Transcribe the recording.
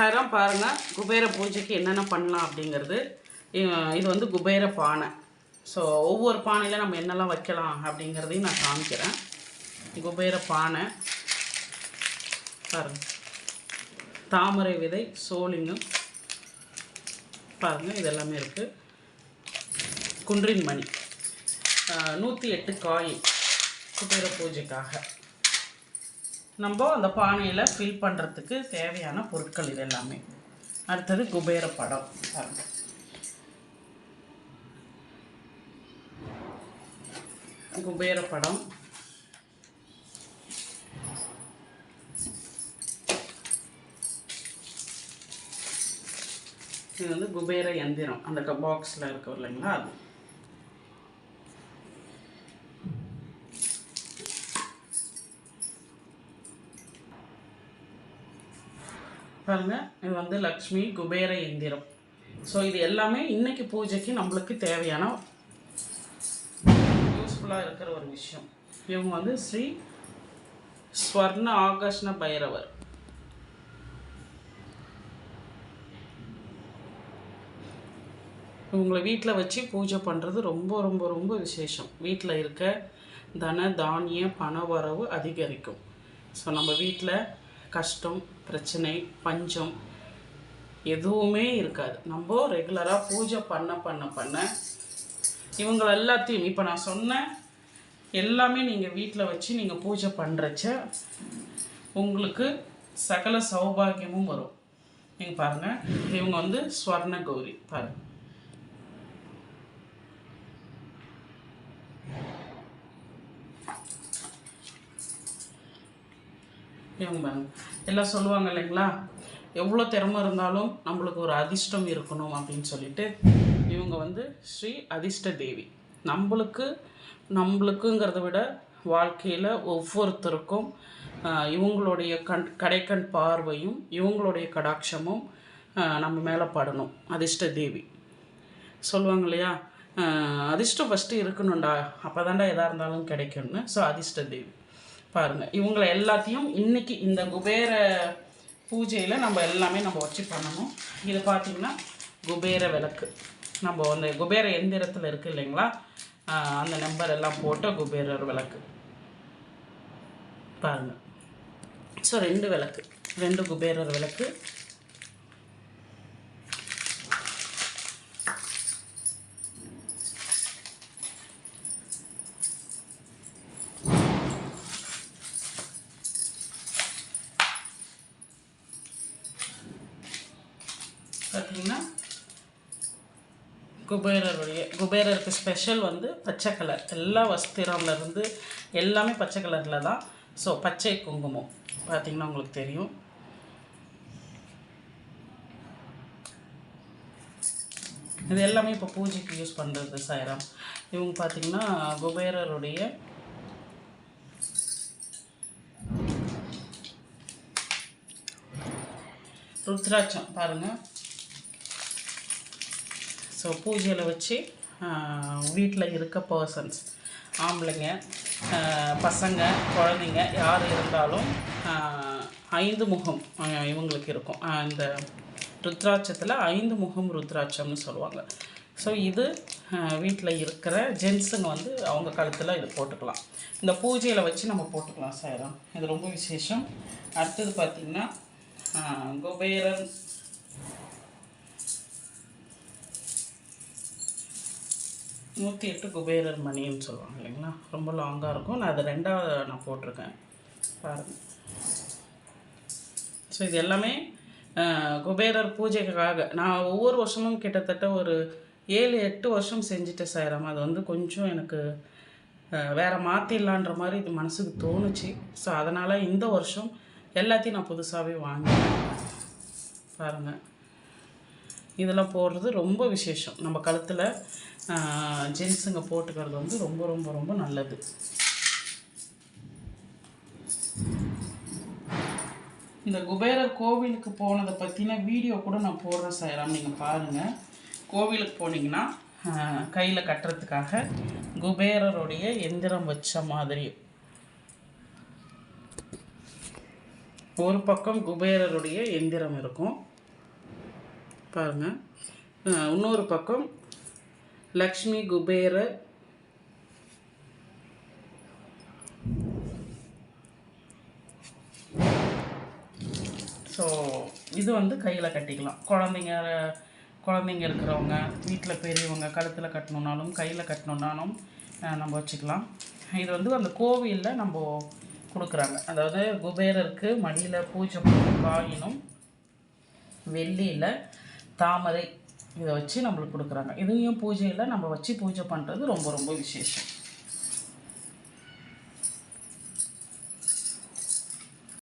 சாரம் பாருங்கள் குபேர பூஜைக்கு என்னென்ன பண்ணலாம் அப்படிங்கிறது. இது வந்து குபேர பானை. ஸோ ஒவ்வொரு பானையில் நம்ம என்னெல்லாம் வைக்கலாம் அப்படிங்கிறதையும் நான் காமிக்கிறேன். குபேர பானை. பாருங்க. தாமரை விதை சோழிங்கம் பாருங்கள் இது எல்லாமே இருக்குது குன்றின் மணி. நூற்றி எட்டு காய் குபேர பூஜைக்காக. நம்ம அந்த பானையில் ஃபில் பண்ணுறதுக்கு தேவையான பொருட்கள் இது எல்லாமே அடுத்தது குபேர படம். குபேர படம். இது வந்து குபேர எந்திரம். அந்த பாக்ஸில் இருக்கும் இல்லைங்களா அது. பாருங்க இது வந்து லக்ஷ்மி குபேர எந்திரம். ஸோ இது எல்லாமே இன்னைக்கு பூஜைக்கு நம்மளுக்கு தேவையான யூஸ்ஃபுல்லாக இருக்கிற ஒரு விஷயம். இவங்க வந்து ஸ்ரீ ஸ்வர்ண ஆகர்ஷ்ண பைரவர். இவங்களை வீட்டில் வச்சு பூஜை பண்ணுறது ரொம்ப ரொம்ப ரொம்ப விசேஷம். வீட்டில் இருக்க தன தானிய பண வரவு அதிகரிக்கும். ஸோ நம்ம வீட்டில் கஷ்டம் பிரச்சனை பஞ்சம் எதுவுமே இருக்காது. நம்ம ரெகுலராக பூஜை பண்ண பண்ண பண்ண இவங்களை எல்லாத்தையும் இப்போ நான் சொன்ன எல்லாமே நீங்கள் வீட்டில் வச்சு நீங்கள் பூஜை பண்ணுறச்ச உங்களுக்கு சகல சௌபாகியமும் வரும். நீங்கள் பாருங்கள் இவங்க வந்து ஸ்வர்ண கௌரி. பாருங்கள் இவங்க பாருங்க எல்லாம் சொல்லுவாங்க இல்லைங்களா? எவ்வளோ திறமை இருந்தாலும் நம்மளுக்கு ஒரு அதிர்ஷ்டம் இருக்கணும் அப்படின்னு சொல்லிட்டு இவங்க வந்து ஸ்ரீ அதிர்ஷ்ட தேவி. நம்மளுக்கு நம்மளுக்குங்கிறத விட வாழ்க்கையில் ஒவ்வொருத்தருக்கும் இவங்களுடைய கண் கடைக்கண் பார்வையும் இவங்களுடைய கடாட்சமும் நம்ம மேலே படணும். அதிர்ஷ்ட தேவி. சொல்லுவாங்க இல்லையா? அதிர்ஷ்டம் ஃபஸ்ட்டு இருக்கணும்டா. அப்போ தாண்டா எதாக இருந்தாலும் கிடைக்கும்னு. ஸோ அதிர்ஷ்ட தேவி. பாருங்கள் இவங்களை எல்லாத்தையும் இன்னைக்கு இந்த குபேர பூஜையில் நம்ம எல்லாமே நம்ம வச்சு பண்ணணும். இது பார்த்திங்கன்னா குபேர விளக்கு. நம்ம அந்த குபேர எந்திரத்தில் இருக்குது இல்லைங்களா? அந்த நம்பர் எல்லாம் போட்ட குபேரர் விளக்கு. பாருங்கள் ஸோ ரெண்டு விளக்கு. ரெண்டு குபேரர் விளக்கு. பார்த்தீங்கன்னா குபேரருடைய குபேரருக்கு ஸ்பெஷல் வந்து பச்சை கலர் எல்லா வஸ்திரம்லேருந்து எல்லாமே பச்சை கலரில் தான். ஸோ பச்சை குங்குமம் பார்த்தீங்கன்னா உங்களுக்கு தெரியும். இது எல்லாமே இப்போ பூஜைக்கு யூஸ் பண்ணுறது சாயராம். இவங்க பார்த்தீங்கன்னா குபேரருடைய ருத்ராட்சம் பாருங்கள் ஸோ பூஜையில் வச்சு வீட்டில் இருக்க பர்சன்ஸ் ஆம்பளைங்க பசங்க குழந்தைங்க யார் இருந்தாலும் ஐந்து முகம் இவங்களுக்கு இருக்கும். அந்த இந்த ருத்ராட்சத்தில் ஐந்து முகம் ருத்ராட்சம்னு சொல்லுவாங்க. ஸோ இது வீட்டில் இருக்கிற ஜென்ஸுங்க வந்து அவங்க கழுத்தில் இது போட்டுக்கலாம். இந்த பூஜையில் வச்சு நம்ம போட்டுக்கலாம் சாயிரம். இது ரொம்ப விசேஷம். அடுத்தது பார்த்திங்கன்னா குபேரன் நூற்றி எட்டு குபேரர் மணின்னு சொல்லுவாங்க இல்லைங்களா? ரொம்ப லாங்காக இருக்கும். நான் அது ரெண்டாவது நான் போட்டிருக்கேன். பாருங்கள் ஸோ இது எல்லாமே குபேரர் பூஜைக்காக. நான் ஒவ்வொரு வருஷமும் கிட்டத்தட்ட ஒரு ஏழு எட்டு வருஷம் செஞ்சுட்டேன் சாயிரம் அது வந்து கொஞ்சம் எனக்கு வேறு மாற்றிடலான்ற மாதிரி இது மனசுக்கு தோணுச்சு. ஸோ அதனால் இந்த வருஷம் எல்லாத்தையும் நான் புதுசாகவே வாங்கினேன் பாருங்கள் இதெல்லாம் போடுறது ரொம்ப விசேஷம். நம்ம கழுத்தில் ஜென்ஸுங்க போட்டுக்கிறது வந்து ரொம்ப ரொம்ப ரொம்ப நல்லது. இந்த குபேரர் கோவிலுக்கு போனதை பற்றின வீடியோ கூட நான் போடுறேன் சாயராம் நீங்கள் பாருங்கள் கோவிலுக்கு போனீங்கன்னா கையில் கட்டுறதுக்காக குபேரருடைய எந்திரம் வச்ச மாதிரி. ஒரு பக்கம் குபேரருடைய எந்திரம் இருக்கும். பாருங்கள் இன்னொரு பக்கம் லக்ஷ்மி குபேர. ஸோ இது வந்து கையில் கட்டிக்கலாம். குழந்தைங்க குழந்தைங்க இருக்கிறவங்க வீட்டில் பெரியவங்க கழுத்தில் கட்டணுன்னாலும் கையில் கட்டணுன்னாலும் நம்ம வச்சுக்கலாம். இது வந்து அந்த கோவிலில் நம்ம கொடுக்குறாங்க. அதாவது குபேரருக்கு மடியில் பூஜை பண்ண காயினும் வெள்ளியில் தாமரை. இதை வச்சு நம்மளுக்கு கொடுக்குறாங்க. இதையும் பூஜையில் நம்ம வச்சு பூஜை பண்ணுறது ரொம்ப ரொம்ப விசேஷம்.